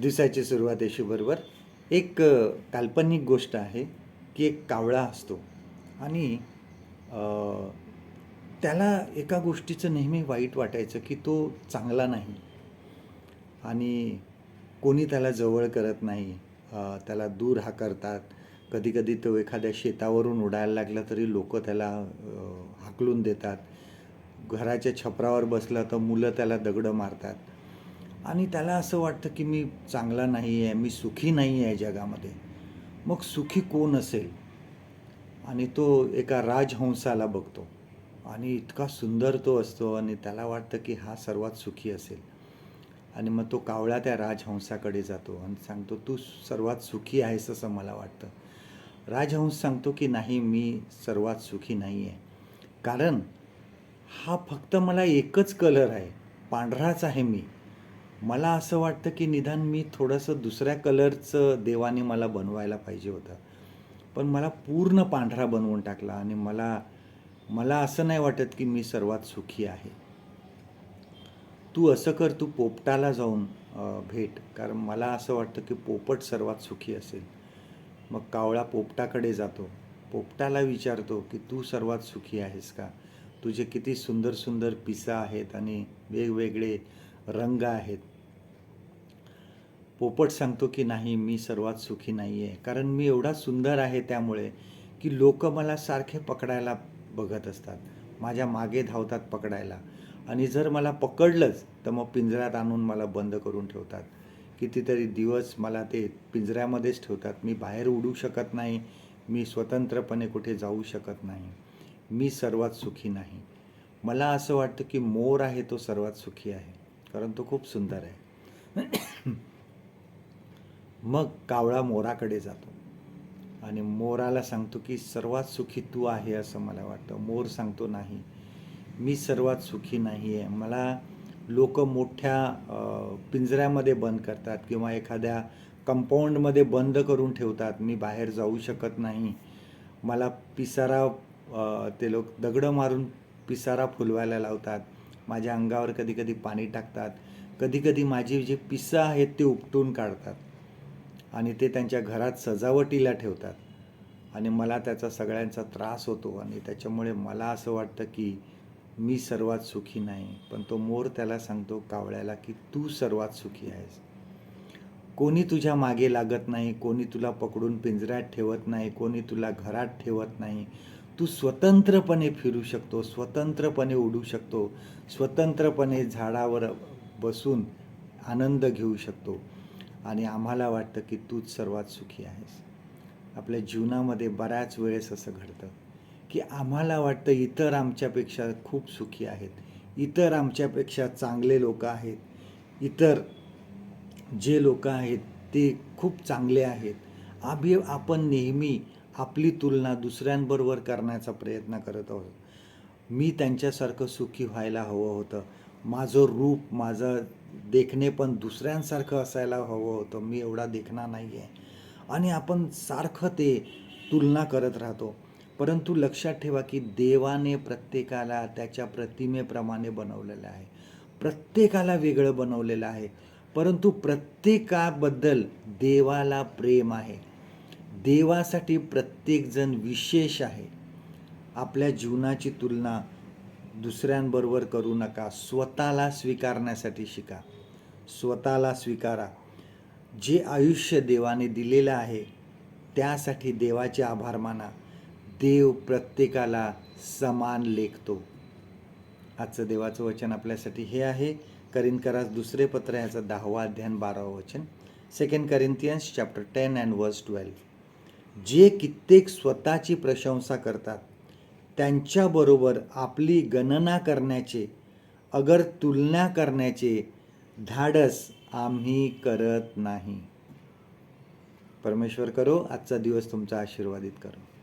दिवसाची सुरुवात येशूबरोबर एक काल्पनिक गोष्ट आहे की एक कावळा असतो आणि त्याला एका गोष्टीचं नेहमी वाईट वाटायचं की तो चांगला नाही आणि कोणी त्याला जवळ करत नाही त्याला दूर हाकरतात. करतात कधीकधी तो एखाद्या शेतावरून उडायला लागला तरी लोक त्याला हाकलून देतात. घराच्या छपरावर बसला तर मुलं त्याला दगडं मारतात. आणि त्याला असं वाटतं की मी चांगला नाही आहे मी सुखी नाही आहे जगामध्ये. मग सुखी कोण असेल? आणि तो एका राजहंसाला बघतो. आणि इतका सुंदर तो असतो आणि त्याला वाटतं की हा सर्वात सुखी असेल. आणि मग तो कावळा त्या राजहंसाकडे जातो आणि सांगतो तू सर्वात सुखी आहेस असं मला वाटतं. राजहंस सांगतो की नाही मी सर्वात सुखी नाही आहे. कारण हा फक्त मला एकच कलर आहे. पांढराच आहे मी. मला असं वाटतं की निदान मी थोडंसं दुसऱ्या कलरचं देवाने मला बनवायला पाहिजे होतं. पण मला पूर्ण पांढरा बनवून टाकला आणि मला मला असं नाही वाटत की मी सर्वात सुखी आहे. तू असं कर तू पोपटाला जाऊन भेट. कारण मला असं वाटतं की पोपट सर्वात सुखी असेल. मग कावळा पोपटाकडे जातो. पोपटाला विचारतो की तू सर्वात सुखी आहेस का? तुझे किती सुंदर सुंदर पिसा आहेत आणि वेगवेगळे रंग आहेत. पोपट सांगतो की नाही मी सर्वात सुखी नाही आहे कारण मी एवढा सुंदर आहे त्यामुळे की लोक मला सारखे पकडायला बघत असतात. माझ्या मागे धावतात पकडायला. आणि जर मला पकडलंच तर मग पिंजऱ्यात आणून मला बंद करून ठेवतात. कितीतरी दिवस मला ते पिंजऱ्यामध्येच ठेवतात. मी बाहेर उडू शकत नाही. मी स्वतंत्रपणे कुठे जाऊ शकत नाही. मी सर्वात सुखी नाही. मला असं वाटतं की मोर आहे तो सर्वात सुखी आहे. कारण तो खूप सुंदर आहे. मग कावळा मोराकडे जातो. आणि मोराला सांगतो की सर्वात सुखी तू आहे असं मला वाटतं. मोर सांगतो नाही मी सर्वात सुखी नाही आहे मला लोक मोठ्या पिंजऱ्यामध्ये बंद करतात किंवा एखाद्या कंपाऊंडमध्ये बंद करून ठेवतात मी बाहेर जाऊ शकत नाही. मला पिसारा ते लोक दगडं मारून पिसारा फुलवायला लावतात. माझ्या अंगावर कधी कधी पाणी टाकतात. कधी कधी माझी जे पिसं आहेत ते उपटून काढतात. आणि ते त्यांच्या घरात सजावटीला ठेवतात. आणि मला त्याचा सगळ्यांचा त्रास होतो आणि त्याच्यामुळे मला असं वाटतं की मी सर्वात सुखी नाही. पण तो मोर त्याला सांगतो कावळ्याला की तू सर्वात सुखी आहेस. कोणी तुझ्या मागे लागत नाही कोणी तुला पकडून पिंजऱ्यात ठेवत नाही कोणी तुला घरात ठेवत नाही. तू स्वतंत्रपणे फिरू शकतो स्वतंत्रपणे उडू शकतो स्वतंत्रपणे झाडावर बसून आनंद घेऊ शकतो. आणि आम्हाला वाटतं की तूच सर्वात सुखी आहेस. आपल्या जीवनामध्ये बऱ्याच वेळेस असं घडतं की आम्हाला वाटतं इतर आमच्यापेक्षा खूप सुखी आहेत. इतर आमच्यापेक्षा चांगले लोक आहेत. इतर जे लोक आहेत ते खूप चांगले आहेत. आम्ही आपण नेहमी आपली तुलना दुसऱ्यांबरोबर करण्याचा प्रयत्न करत आहोत. मी त्यांच्यासारखं सुखी व्हायला हवं होतं. माझं रूप माझं देखणे पण दुसऱ्यांसारखं असायला हवं होतं. मी एवढा देखणा नाही आहे आणि आपण सारखं ते तुलना करत राहतो. परंतु लक्षात ठेवा की देवाने प्रत्येकाला त्याच्या प्रतिमेप्रमाणे बनवलेलं आहे. प्रत्येकाला वेगळं बनवलेलं आहे. परंतु प्रत्येकाबद्दल देवाला प्रेम आहे. देवासाठी प्रत्येकजण विशेष आहे. आपल्या जीवनाची तुलना दुसऱ्यांबरोबर करू नका. स्वतःला स्वीकारण्यासाठी शिका. स्वतःला स्वीकारा. जे आयुष्य देवाने दिलेलं आहे त्यासाठी देवाचे आभार माना. देव प्रत्येकाला समान लेखतो. आजचं देवाचं वचन आपल्यासाठी हे आहे. करीन दुसरे पत्र ह्याचं दहावा अध्ययन बारावं वचन. Second Corinthians chapter ten and verse twelve जे कित्येक स्वतःची प्रशंसा करतात त्यांच्याबरोबर आपली गणना करण्याचे अगर तुलना करण्याचे धाडस आम्ही करत नाही. परमेश्वर करो आजचा दिवस तुमचा आशीर्वादित करो.